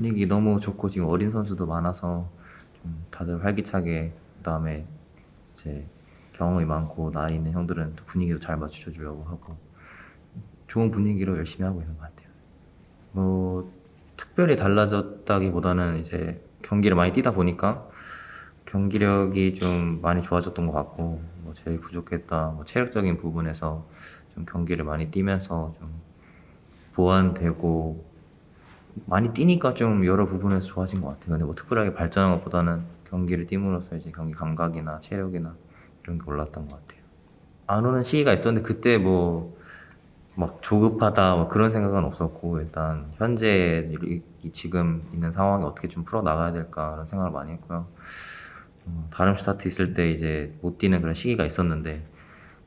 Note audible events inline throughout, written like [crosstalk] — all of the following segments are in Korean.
분위기 너무 좋고 지금 어린 선수도 많아서 좀 다들 활기차게 그다음에 이제 경험이 많고 나이 있는 형들은 또 분위기도 잘 맞춰 주려고 하고 좋은 분위기로 열심히 하고 있는 것 같아요. 뭐 특별히 달라졌다기보다는 이제 경기를 많이 뛰다 보니까 경기력이 좀 많이 좋아졌던 것 같고 뭐 제일 부족했다 뭐 체력적인 부분에서 좀 경기를 많이 뛰면서 좀 보완되고 많이 뛰니까 좀 여러 부분에서 좋아진 것 같아요. 근데 뭐 특별하게 발전한 것보다는 경기를 뛰므로써 이제 경기 감각이나 체력이나 이런 게 올랐던 것 같아요. 안 오는 시기가 있었는데 그때 뭐 막 조급하다 뭐 그런 생각은 없었고 일단 현재 지금 있는 상황이 어떻게 좀 풀어 나가야 될까 그런 생각을 많이 했고요. 어, 다른 스타트 있을 때 이제 못 뛰는 그런 시기가 있었는데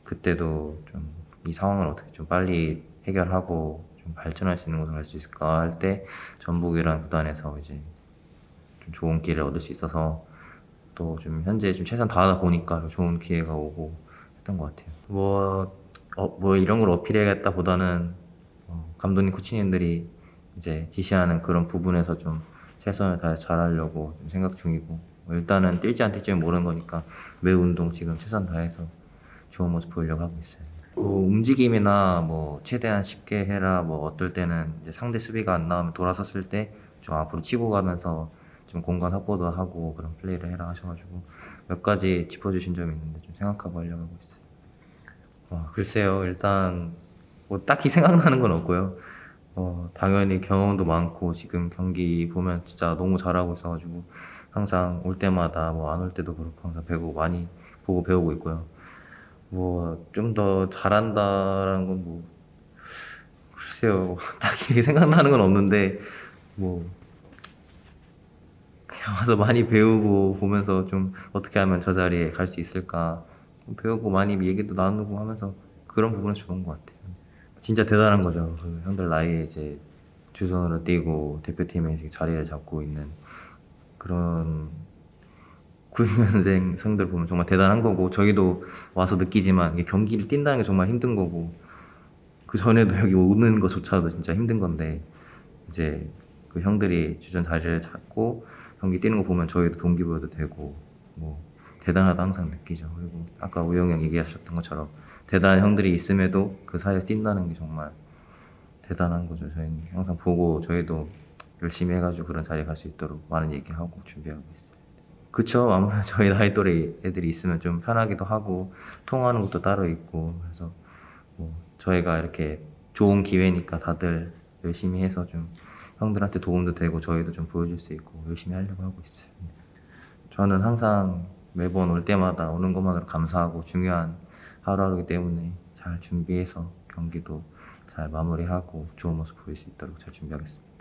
그때도 좀 이 상황을 어떻게 좀 빨리 해결하고 좀 발전할 수 있는 것을 할수 있을까 할 때 전북이라는 구단에서 이제 좀 좋은 기회를 얻을 수 있어서 또 좀 현재 좀 최선 다하다 보니까 좋은 기회가 오고 했던 것 같아요. 뭐, 어, 뭐 이런 걸 어필해야겠다 보다는 어, 감독님 코치님들이 이제 지시하는 그런 부분에서 좀 최선을 다해 잘하려고 좀 생각 중이고 뭐 일단은 뛸지 안 뛸지는 모르는 거니까 매 운동 지금 최선 다해서 좋은 모습 보이려고 하고 있어요. 뭐 움직임이나 뭐 최대한 쉽게 해라 뭐 어떨 때는 이제 상대 수비가 안 나오면 돌아섰을 때 좀 앞으로 치고 가면서 좀 공간 확보도 하고 그런 플레이를 해라 하셔가지고 몇 가지 짚어주신 점이 있는데 좀 생각하고 하려고 하고 있어요. 와, 글쎄요 일단 뭐 딱히 생각나는 건 없고요. 어, 당연히 경험도 많고 지금 경기 보면 진짜 너무 잘하고 있어가지고 항상 올 때마다 뭐 안 올 때도 그렇고 항상 배우고 많이 보고 배우고 있고요. 뭐 좀 더 잘한다라는 건 뭐 글쎄요 [laughs] 딱히 생각나는 건 없는데 뭐 그냥 와서 많이 배우고 보면서 좀 어떻게 하면 저 자리에 갈 수 있을까 배우고 많이 얘기도 나누고 하면서 그런 부분은 좋은 것 같아요. 진짜 대단한 거죠. 그 형들 나이에 이제 주선으로 뛰고 대표팀에 자리를 잡고 있는 그런 9년생 성들 보면 정말 대단한 거고 저희도 와서 느끼지만 경기를 뛴다는 게 정말 힘든 거고 그 전에도 여기 오는 것조차도 진짜 힘든 건데 이제 그 형들이 주전 자리를 잡고 경기 뛰는 거 보면 저희도 동기부여도 되고 뭐 대단하다 항상 느끼죠. 그리고 아까 우영이 형 얘기하셨던 것처럼 대단한 형들이 있음에도 그 사이에서 뛴다는 게 정말 대단한 거죠. 저희는 항상 보고 저희도 열심히 해가지고 그런 자리에 갈 수 있도록 많은 얘기하고 준비하고 있어요. 그쵸. 아무래도 [laughs] 저희 나이 또래 애들이 있으면 좀 편하기도 하고 통화하는 것도 따로 있고 그래서 뭐 저희가 이렇게 좋은 기회니까 다들 열심히 해서 좀 형들한테 도움도 되고 저희도 좀 보여줄 수 있고 열심히 하려고 하고 있어요. 저는 항상 매번 올 때마다 오는 것만으로 감사하고 중요한 하루하루이기 때문에 잘 준비해서 경기도 잘 마무리하고 좋은 모습 보일 수 있도록 잘 준비하겠습니다.